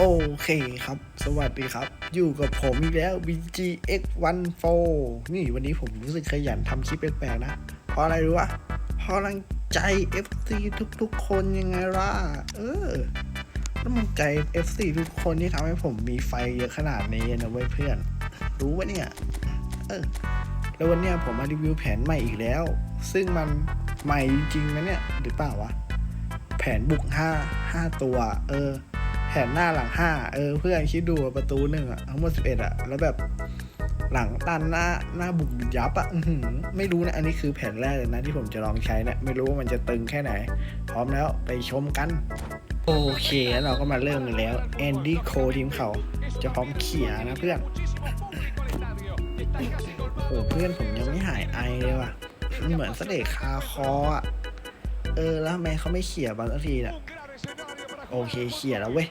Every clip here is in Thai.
โอเคครับ สวัสดีครับ อยู่กับผมอีกแล้ว BGX14 นี่วันนี้ผมรู้สึกขยันทำคลิปแปลกๆนะ เพราะอะไรรู้วะเพราะกำลังใจ FC ทุกๆ คนยังไงล่ะ เออแล้วมันใจ FC ทุกคนที่ทำให้ผมมีไฟเยอะขนาดนี้นะเว้ยเพื่อน รู้ปะเนี่ย เออ แล้ววันเนี้ยผมมารีวิวแผนใหม่อีกแล้ว ซึ่งมันใหม่จริงๆนะเนี่ย หรือเปล่าวะ แผนบุกห้าห้าตัว เออ นหน้าหลังห้าเออเพื่อนคิดดูประตูหนึ่งอะทั้งหมดสิบเอ็ดอะแล้วแบบหลังตันหน้าหน้าบุกยับอะอไม่รู้นะ อันนี้คือแผนแรกเลยนะที่ผมจะลองใช้เนี่ยไม่รู้ว่ามันจะตึงแค่ไหน พร้อมแล้วไปชมกัน โอเคแล้วเราก็มาเริ่มกันแล้วแอนดี้โคทีมเขาจะพร้อมเขี่ยนะเพื่อนโอ้เพื่อนผมยังไม่หายไอเลยว่ะมันเหมือนเสด็จคาคออะเออแล้วทำไมเขาไม่เขี่ยบางทีน่ะโอเคเขี่ยแล้วเว้ย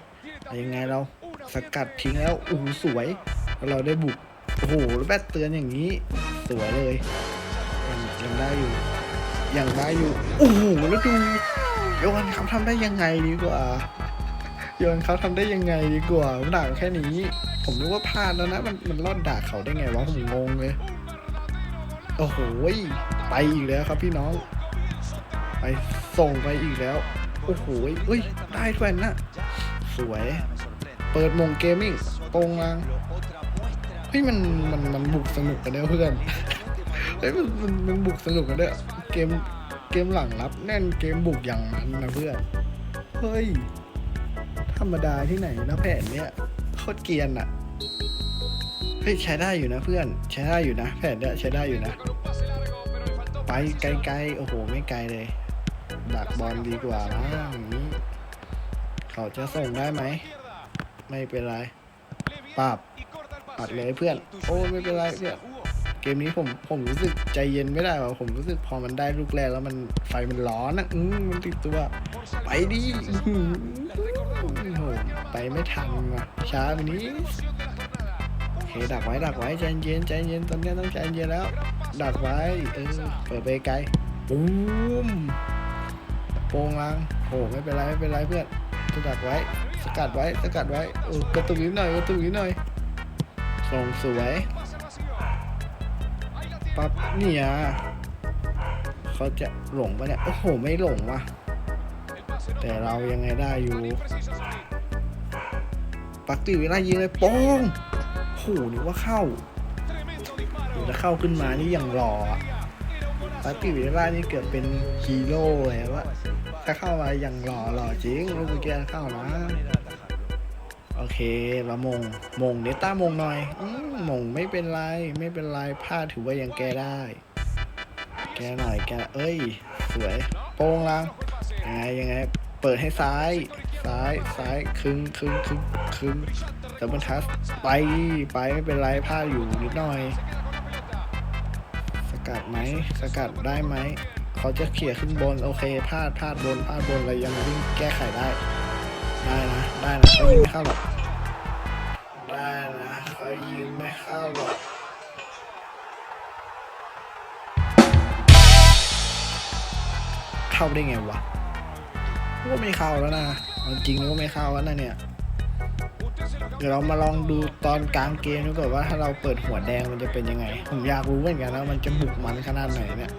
ยังไงเราสกัดทิ้งแล้วโอ้โหสวยแล้วเราได้บุกโอ้โหแล้วแบตเตือนอย่างนี้ สวยเลยยังยังได้อยู่ยังได้อยู่โอ้โหแล้วดูโยนเขาทำได้ยังไงดีกว่าโยนเขาทำได้ยังไงดีกว่าด่าแค่นี้ ผมนึกว่าพลาดแล้วนะ มันมันรอดด่าเขาได้ไงวะผมงงเลยโอ้โหไปอีกแล้วครับพี่น้อง ไปส่งไปอีกแล้ว โอ้โหเอ้ยได้ด้วยนะ สวย เปิดมงเกมมิ่งตรงลังเฮ้ยมันมันมันบุกสนุกกันเนี่ยเพื่อนเฮ้ยมันมันมันบุกสนุกกันเนี่ยเกมเกมหลังรับ แน่นเกมบุกอย่างมันนะเพื่อนเฮ้ยธรรมดาที่ไหนนะแผนเนี้ยโคตรเกรียนอะเฮ้ยใช้ได้อยู่นะเพื่อนใช้ได้อยู่นะแผนเนี้ยใช้ได้อยู่นะ ไปไกลๆโอ้โหไม่ไกลเลยดักบอลดีกว่านะอย่างนี้ เขาจะส่งได้ไหม ไม่เป็นไรปราบปัดเลยเพื่อน โอ้ไม่เป็นไรเพื่อนเกมนี้ผมผมรู้สึกใจเย็นไม่ได้ว่ะผมรู้สึกพอมันได้ลูกแรกแล้วมันไฟมันร้อนอะอืมมันติดตัว ไปดิอื้อหือโอ้โหไปไม่ทันว่ะช้าไปนี้โอเคดักไว้ดักไว้ใจเย็นใจเย็นตอนนี้ต้องใจเย็นแล้ว ดักไว้เออเปิดไปไกลปุ้มโปงลังโอ้ไม่เป็นไรไม่เป็นไรเพื่อน จะดักไว้ สกัดไว้ สกัดไว้เออกระตุกนิดหน่อย กระตุกนิดหน่อยส่งสวย ปั๊บเนี่ยเขาจะหลงปะเนี่ย โอ้โห ไม่หลงว่ะ แต่เรายังไงได้อยู่ ปักติเวลายิงเลยป้งโหนึกว่าเข้าโหถ้าเข้าขึ้นมานี่ยังหล่อปักติเวลานี่เกือบเป็นฮีโร่เลยว่า ถ้าเข้ามายังหล่อหล่อจริงลูกเมื่อกี้เข้านะ โอเคเรามง มงเนต้ามงหน่อยอืมมงไม่เป็นไร ไม่เป็นไรพลาดถือว่ายังแก้ได้ แก้หน่อยแก้เอ้ย สวย โป้งลังยังไงยังไง เปิดให้ซ้าย ซ้ายซ้ายครึ่งครึ่งครึ่งครึ่งดับเบิลทัสไปไปไม่เป็นไรพลาดอยู่นิดหน่อย สกัดไหมสกัดได้ไหม เขาจะเขี่ยขึ้นบน โอเคพลาดพลาดบนพลาดบนอะไรยังวิ่งแก้ไขได้ ได้นะ ได้นะเขายิงไม่เข้าหรอกได้นะเขายิงไม่เข้าหรอกเข้าได้ไงวะก็ไม่เข้าแล้วนะจริงๆก็ไม่เข้าแล้วนะเนี่ยเดี๋ยวเรามาลองดูตอนกลางเกมดูก่อนว่าถ้าเราเปิดหัวแดงมันจะเป็นยังไง ผมอยากรู้เหมือนกันนะมันจะบุกมันขนาดไหนเนี่ย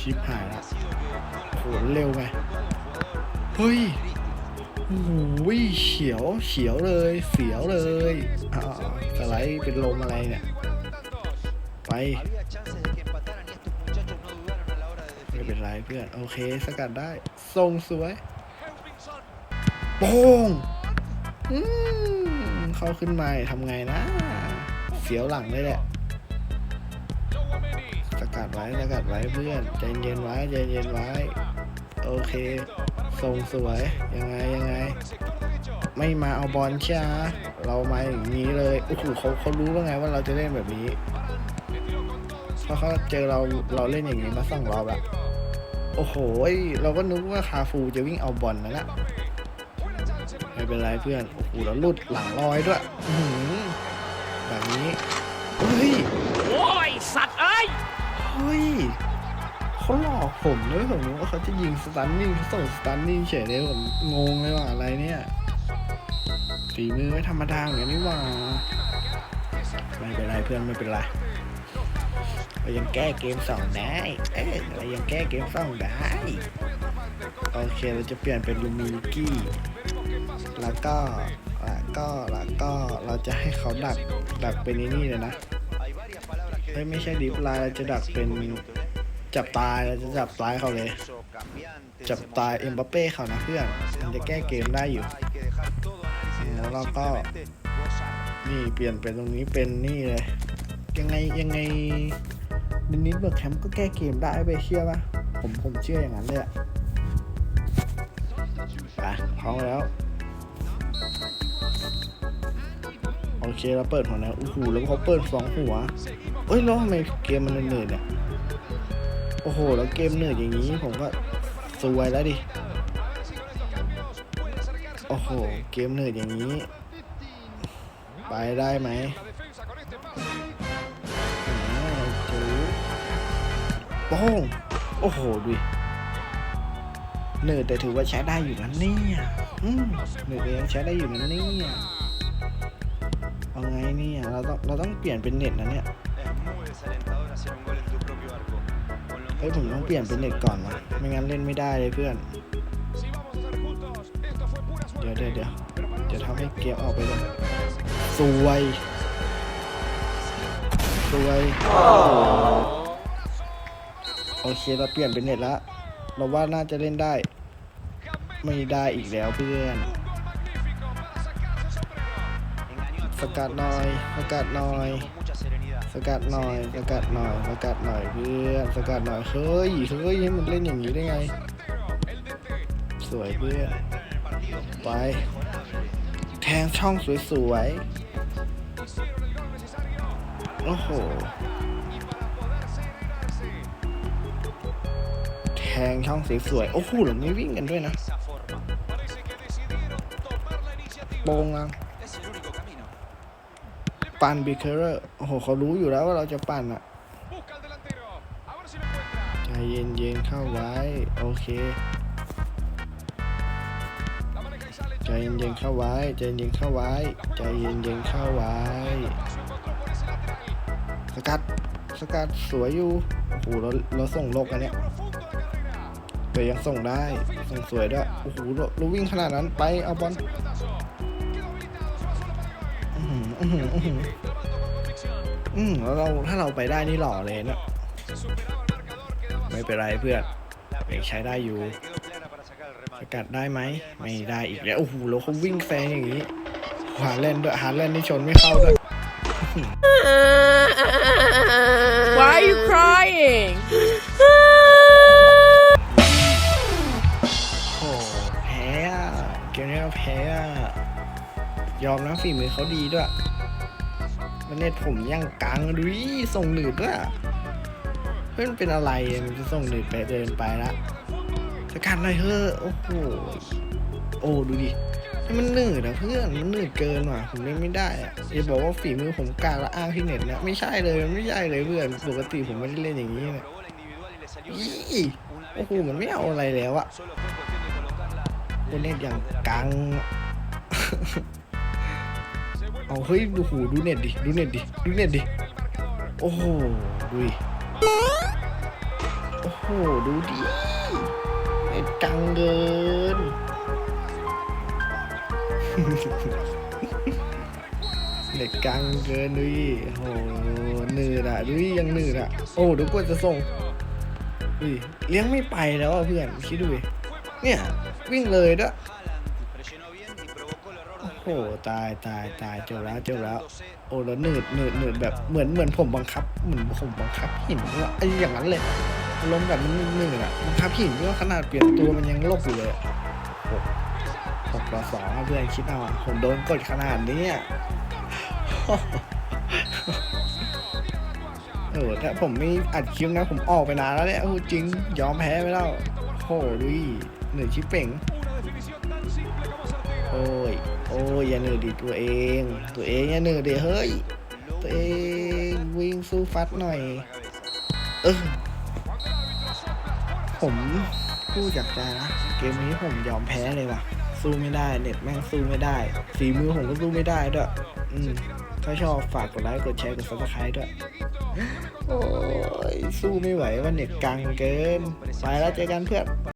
ชิปหายละโหเร็วไงเฮ้ยโอ้โหเฉียวเฉียวเลย เสียวเลยอ่าสไลด์เป็นลมอะไรเนี่ย ไป ไม่เป็นไรเพื่อน โอเค สกัดได้ ทรงสวยโป้งอืมเข้าขึ้นมาทำไงนะ เสียวหลังเลยแหละ กัดไว้สกัดไว้เพื่อนใจเย็นไว้ใจเย็นไว้ โอเคทรงสวยยังไงยังไง ไม่มาเอาบอลใช่ไหมเรามาอย่างนี้เลยโอ้โหเขาเขารู้ว่าไงว่าเราจะเล่นแบบนี้เพราะเขาเจอเราเราเล่นอย่างนี้มาสองรอบละโอ้โหเราก็นึกว่าคาฟูจะวิ่งเอาบอลนั่นแหละไม่เป็นไรเพื่อนโอ้โหแล้วลุดหลังลอยด้วยแบบนี้เฮ้ย เฮ้ยเขาหลอกผมด้วยผมนึกว่าเขาจะยิงสตันนิ่งเขาส่งสตันนิ่งเฉยเลยผมงงเลยว่าอะไรเนี่ยฝีมือไม่ธรรมดาอย่างนี้นี่ว่าไม่เป็นไรเพื่อนไม่เป็นไรเรายังแก้เกมสองได้ เออเรายังแก้เกมสองได้ โอเคเราจะเปลี่ยนเป็นลูมิกี้ แล้วก็ แล้วก็ แล้วก็ เราจะให้เขาดักดักเป็นนี่เลยนะ เฮ้ไม่ใช่ดิฟไลน์เราจะดักเป็นจับตายเราจะจับตายเขาเลย จับตายเอ็มบัปเป้เขานะเพื่อนมันจะแก้เกมได้อยู่แล้วเราก็นี่เปลี่ยนเป็นตรงนี้เป็นนี่เลย ยังไงยังไงดินิสเบิร์กแคมป์ก็แก้เกมได้ไปเชื่อปะผมผมเชื่ออย่างนั้นเลยอะไปพร้อมแล้ว โอเคเราเปิดหัวแล้วโอ้โหแล้วเขาเปิดสองหัว เอ้ยแล้วทำไมเกมมันเหนื่อยเนี่ย โอ้โห แล้วเกมเหนื่อยอย่างนี้ผมก็ซวยแล้วดิ โอ้โห เกมเหนื่อยอย่างนี้ ไปได้ไหมอ๋อจูโป้งโอ้โหดูดิเนื่อยแต่ถือว่าใช้ได้อยู่นะเนี่ยอืมเนื่อยแต่ยังใช้ได้อยู่นะเนี่ยเอาไงเนี่ย เราต้องเราต้องเปลี่ยนเป็นเน็ตนะเนี่ย ฮ้ยผมต้องเปลี่ยนเป็นเน็ตก่อนวะไม่งั้นเล่นไม่ได้เลยเพื่อน เดี๋ยวเดี๋ยวเดี๋ยวจะทำให้เกมออกไปเลยสวยสวยโอเคเราเปลี่ยนเป็นเน็ตล้วเราว่าน่าจะเล่นได้ ไม่ได้อีกแล้วเพื่อนสกัดหน่อยสกัดหน่อย สกัดหน่อย สกัดหน่อย สกัดหน่อยเพื่อน สกัดหน่อย เฮ้ย เฮ้ยให้มันเล่นอย่างนี้ได้ไง สวยเพื่อน ไป แทงช่องสวยๆ โอ้โห แทงช่องสวยๆ โอ้โหหลังนี้วิ่งกันด้วยนะโปงลัง ปั่นบีเคอร์โอ้โหเขารู้อยู่แล้วว่าเราจะปั่นอะใจเย็นๆเข้าไว้ โอเคใจเย็นๆเข้าไว้ใจเย็นๆเข้าไว้ใจเย็นๆเข้าไว้สกัดสกัดสวยอยู่โอ้โหเราเราส่งโลกกันเนี่ยแต่ยังส่งได้ส่งสวยด้วยโอ้โหเราเราวิ่งขนาดนั้นไปเอาบอล อือหืออื้อหืออื้อหืออืมแล้วเราถ้าเราไปได้นี่หล่อเลยเนะไม่เป็นไรเพื่อนยังใช้ได้อยู่สกัดได้ไหมไม่ได้อีกแล้วโอ้โหแล้วเขาวิ่งแซงอย่างนี้หาเล่นด้วยหาเล่นนี่ชนไม่เข้าด้วย Why are you crying? โอ้โหแพ้อะเกมนี้เราแพ้อะ ยอมนะฝีมือเขาดีด้วยมันเน็ตผมย่างกลางดูดิส่งหนืดด้วยเพื่อนเป็นอะไรมันจะส่งหนืดไปเดินไปละสกัดหน่อยเถอะโอ้โหโอ้ดูดิมันหนืดอะเพื่อนมันหนืดเกินว่ะผมเล่นไม่ได้อะอย่าบอกว่าฝีมือผมกลางล้วอ้างที่เน็ตนี่ยไม่ใช่เลยมันไม่ใช่เลยเพื่อนปกติผมไม่ได้เล่นอย่างนี้เนี่ยอีโอ้โหมันไม่เอาอะไรแล้วอะคนเน็ตอย่างกัง เอาเฮ้ยดูหูดูเน็ตดิ ดูเน็ตดิ ดูเน็ตดิ โอ้โหดูดิโอ้โห ดูดิเน็ตกังเกิน เน็ตกังเกินดูดิโอ้โหหนืดอะดูดิยังหนืดอะ โอ้เดี๋ยวกว่าจะส่งดูดิเลี้ยงไม่ไปแล้วอะเพื่อน คิดดูดิเนี่ย วิ่งเลยด้วย โอ้โหตายตายตายเจอแล้วเจอแล้วโอ้แล้วหนืดหนืดหนืดแบบเหมือนเหมือนผมบังคับเหมือนผมบังคับหินว่าไอ้อย่างนั้นเลยอารมณ์แบบมันหนืดอะบังคับหินว่าขนาดเปลี่ยนตัวมันยังลบอยู่เลยอะหกหกต่อสองอะเพื่อนคิดเอาอะผมโดนกดขนาดนี้อะเออถ้าผมไม่อัดคลิปนะผมออกไปนานแล้วเนี่ยพูดจริงยอมแพ้ไปแล้วโอ้โหดูดิเหนื่อยชิบเป่งโอ้ย โอ้ย อย่าเหนื่อยดิตัวเอง ตัวเองอย่าเหนื่อยดิเฮ้ย ตัวเองวิ่งสู้ฟัดหน่อย เออ ผมพูดจากใจนะ เกมนี้ผมยอมแพ้เลยว่ะ สู้ไม่ได้ เน็ตแม่งสู้ไม่ได้ ฝีมือผมก็สู้ไม่ได้ด้วย อืม ถ้าชอบฝากกดไลค์ กดแชร์ กดซับสไครต์ด้วย โอ้ย สู้ไม่ไหวว่าเน็ตกังเกิน ไปแล้วเจอกันเพื่อน